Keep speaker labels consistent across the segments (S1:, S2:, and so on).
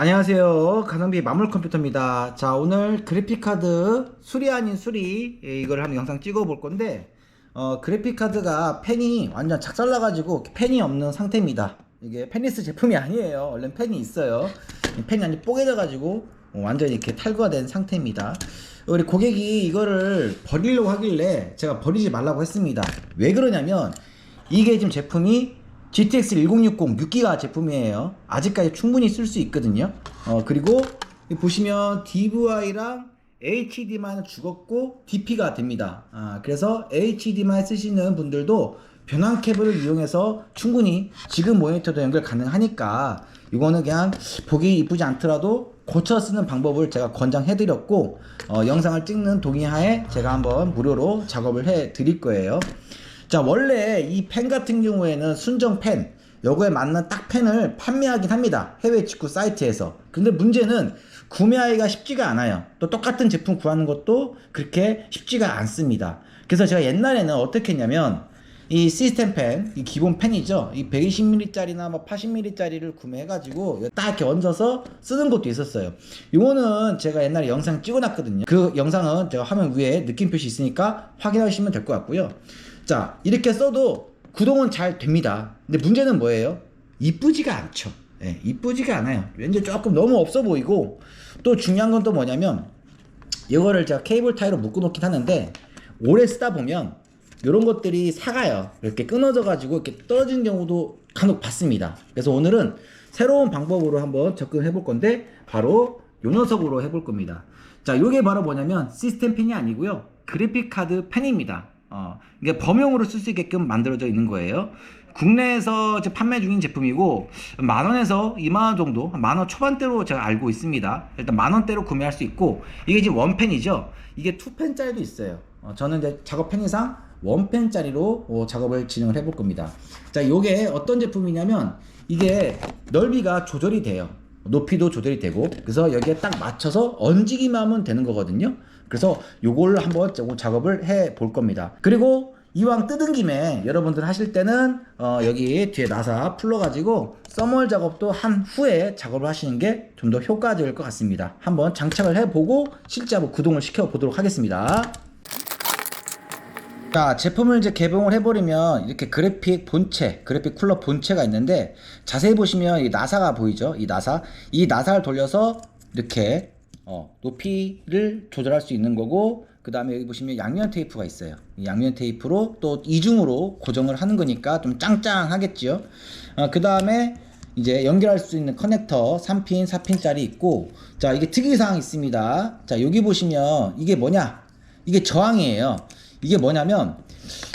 S1: 안녕하세요. 가성비 마물 컴퓨터입니다. 자, 오늘 그래픽카드 수리 아닌 수리 예, 이걸 한번 영상 찍어 볼 건데 어, 그래픽카드가 펜이 완전 작살나 가지고 펜이 없는 상태입니다. 이게 펜리스 제품이 아니에요. 원래 펜이 있어요. 이 펜이 완전 뽀개져 가지고 어, 완전 이렇게 탈거가 된 상태입니다. 우리 고객이 이거를 버리려고 하길래 제가 버리지 말라고 했습니다. 왜 그러냐면 이게 지금 제품이 GTX 1060 6기가 제품이에요. 아직까지 충분히 쓸 수 있거든요. 어, 그리고 보시면 DVI랑 HD만 죽었고 DP가 됩니다. 아, 그래서 HD만 쓰시는 분들도 변환 케이블을 이용해서 충분히 지금 모니터도 연결 가능하니까 이거는 그냥 보기 이쁘지 않더라도 고쳐 쓰는 방법을 제가 권장해 드렸고 어, 영상을 찍는 동의하에 제가 한번 무료로 작업을 해 드릴 거예요. 자 원래 이 펜 같은 경우에는 순정 펜 요거에 맞는 딱 펜을 판매하긴 합니다 해외 직구 사이트에서 근데 문제는 구매하기가 쉽지가 않아요 또 똑같은 제품 구하는 것도 그렇게 쉽지가 않습니다 그래서 제가 옛날에는 어떻게 했냐면 이 시스템 펜, 이 기본 펜이죠. 이 120ml짜리나 뭐 80ml짜리를 구매해가지고 딱 이렇게 얹어서 쓰는 것도 있었어요. 이거는 제가 옛날에 영상 찍어놨거든요. 그 영상은 제가 화면 위에 느낌 표시 있으니까 확인하시면 될 것 같고요. 자, 이렇게 써도 구동은 잘 됩니다. 근데 문제는 뭐예요? 이쁘지가 않죠. 예, 이쁘지가 않아요. 왠지 조금 너무 없어 보이고 또 중요한 건 또 뭐냐면 이거를 제가 케이블 타이로 묶어 놓긴 하는데 오래 쓰다 보면 이런 것들이 사가요. 이렇게 끊어져 가지고 이렇게 떨어진 경우도 간혹 봤습니다. 그래서 오늘은 새로운 방법으로 한번 접근해 볼 건데 바로 요 녀석으로 해볼 겁니다. 자, 요게 바로 뭐냐면 시스템 펜이 아니고요. 그래픽 카드 펜입니다. 어, 이게 범용으로 쓸 수 있게끔 만들어져 있는 거예요. 국내에서 판매 중인 제품이고 만 원에서 2만 원 정도, 만 원 초반대로 제가 알고 있습니다. 일단 만 원대로 구매할 수 있고 이게 지금 원펜이죠. 이게 투펜짜리도 있어요. 어, 저는 이제 작업 편의상 원펜짜리로 어, 작업을 진행을 해볼 겁니다. 자, 요게 어떤 제품이냐면 이게 넓이가 조절이 돼요. 높이도 조절이 되고 그래서 여기에 딱 맞춰서 얹기만 하면 되는 거거든요. 그래서 요걸 한번 작업을 해 볼 겁니다. 그리고 이왕 뜯은 김에 여러분들 하실 때는 어, 여기 뒤에 나사 풀러가지고 써멀 작업도 한 후에 작업을 하시는 게 좀 더 효과적일 것 같습니다. 한번 장착을 해보고 실제 한번 구동을 시켜 보도록 하겠습니다. 자, 제품을 이제 개봉을 해버리면 이렇게 그래픽 본체, 그래픽 쿨러 본체가 있는데 자세히 보시면 이 나사가 보이죠? 이 나사. 이 나사를 돌려서 이렇게 어, 높이를 조절할 수 있는 거고 그 다음에 여기 보시면 양면 테이프가 있어요. 이 양면 테이프로 또 이중으로 고정을 하는 거니까 좀 짱짱하겠죠. 어, 그 다음에 이제 연결할 수 있는 커넥터 3핀, 4핀짜리 있고 자 이게 특이사항 있습니다. 자 여기 보시면 이게 뭐냐? 이게 저항이에요. 이게 뭐냐면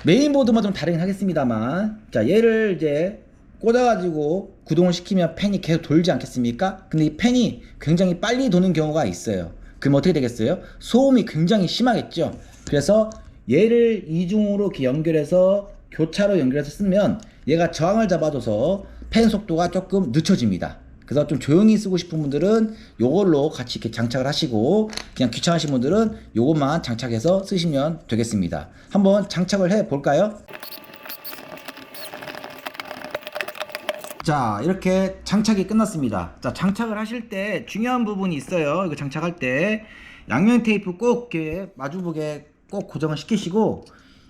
S1: 메인보드만 좀 다르긴 하겠습니다만 자 얘를 이제 꽂아가지고 구동을 시키면 팬이 계속 돌지 않겠습니까? 근데 이 팬이 굉장히 빨리 도는 경우가 있어요. 그럼 어떻게 되겠어요? 소음이 굉장히 심하겠죠. 그래서 얘를 이중으로 연결해서 교차로 연결해서 쓰면 얘가 저항을 잡아줘서 팬 속도가 조금 늦춰집니다. 그래서 좀 조용히 쓰고 싶은 분들은 요걸로 같이 이렇게 장착을 하시고 그냥 귀찮으신 분들은 요것만 장착해서 쓰시면 되겠습니다. 한번 장착을 해 볼까요? 자 이렇게 장착이 끝났습니다. 자 장착을 하실 때 중요한 부분이 있어요. 이거 장착할 때. 양면 테이프 꼭 이렇게 마주보게 꼭 고정을 시키시고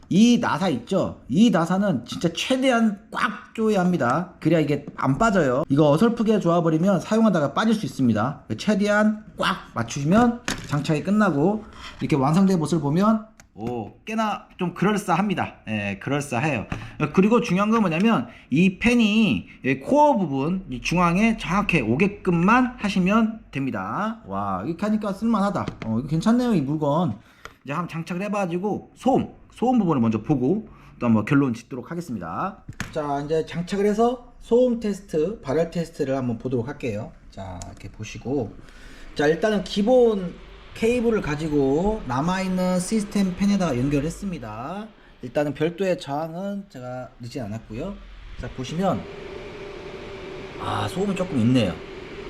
S1: 이 나사 있죠? 이 나사는 진짜 최대한 꽉 조여야 합니다. 그래야 이게 안 빠져요. 이거 어설프게 조아버리면 사용하다가 빠질 수 있습니다. 최대한 꽉 맞추시면 장착이 끝나고 이렇게 완성된 모습을 보면 오, 꽤나 좀 그럴싸합니다. 예, 그럴싸해요. 그리고 중요한 건 뭐냐면, 이 펜이 이 코어 부분, 이 중앙에 정확히 오게끔만 하시면 됩니다. 와, 이렇게 하니까 쓸만하다. 어, 이거 괜찮네요, 이 물건. 이제 한번 장착을 해봐가지고, 소음, 소음 부분을 먼저 보고, 또 한번 결론 짓도록 하겠습니다. 자, 이제 장착을 해서 소음 테스트, 발열 테스트를 한번 보도록 할게요. 자, 이렇게 보시고. 자, 일단은 기본 케이블을 가지고 남아있는 시스템 펜에다가 연결했습니다. 일단은 별도의 저항은 제가 넣지 않았고요. 자, 보시면, 아, 소음이 조금 있네요.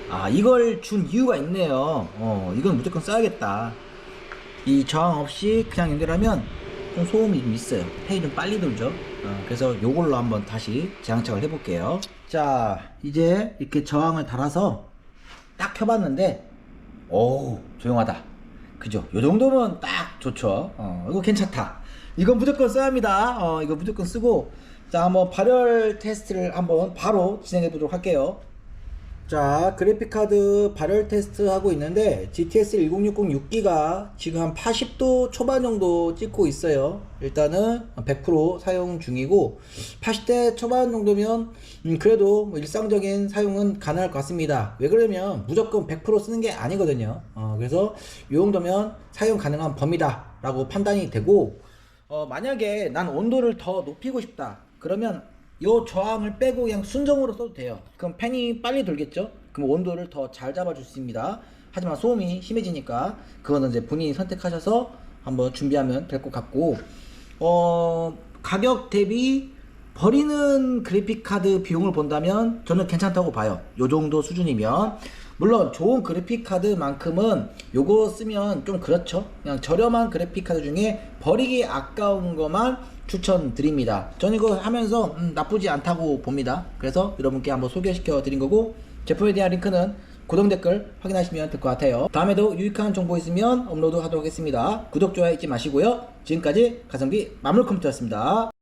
S1: 아, 이걸 준 이유가 있네요. 어, 이건 무조건 써야겠다. 이 저항 없이 그냥 연결하면 좀 소음이 좀 있어요. 펜이 좀 빨리 돌죠. 어, 그래서 요걸로 한번 다시 재장착을 해볼게요. 자, 이제 이렇게 저항을 달아서 딱 켜봤는데 오 조용하다 그죠? 요 정도면 딱 좋죠. 어 이거 괜찮다. 이건 무조건 써야 합니다. 어 이거 무조건 쓰고. 자 한번 발열 테스트를 한번 바로 진행해 보도록 할게요 자 그래픽카드 발열 테스트 하고 있는데 GTX 1060 6기가 지금 한 80도 초반 정도 찍고 있어요. 일단은 100% 사용 중이고 80대 초반 정도면 음, 그래도 뭐 일상적인 사용은 가능할 것 같습니다. 왜 그러냐면 무조건 100% 쓰는 게 아니거든요. 어, 그래서 이 정도면 사용 가능한 범위다 라고 판단이 되고 어, 만약에 난 온도를 더 높이고 싶다. 그러면 요 저항을 빼고 그냥 순정으로 써도 돼요. 그럼 팬이 빨리 돌겠죠? 그럼 온도를 더 잘 잡아줄 수 있습니다. 하지만 소음이 심해지니까 그거는 이제 본인이 선택하셔서 한번 준비하면 될 것 같고 어 가격 대비 버리는 그래픽 카드 비용을 본다면 저는 괜찮다고 봐요. 요 정도 수준이면 물론 좋은 그래픽 카드만큼은 요거 쓰면 좀 그렇죠. 그냥 저렴한 그래픽 카드 중에 버리기 아까운 것만 추천드립니다. 저는 이거 하면서 음, 나쁘지 않다고 봅니다. 그래서 여러분께 한번 소개시켜 드린 거고 제품에 대한 링크는 고정 댓글 확인하시면 될 것 같아요. 다음에도 유익한 정보 있으면 업로드 하도록 하겠습니다. 구독, 좋아요 잊지 마시고요. 지금까지 가성비 마물 컴퓨터였습니다.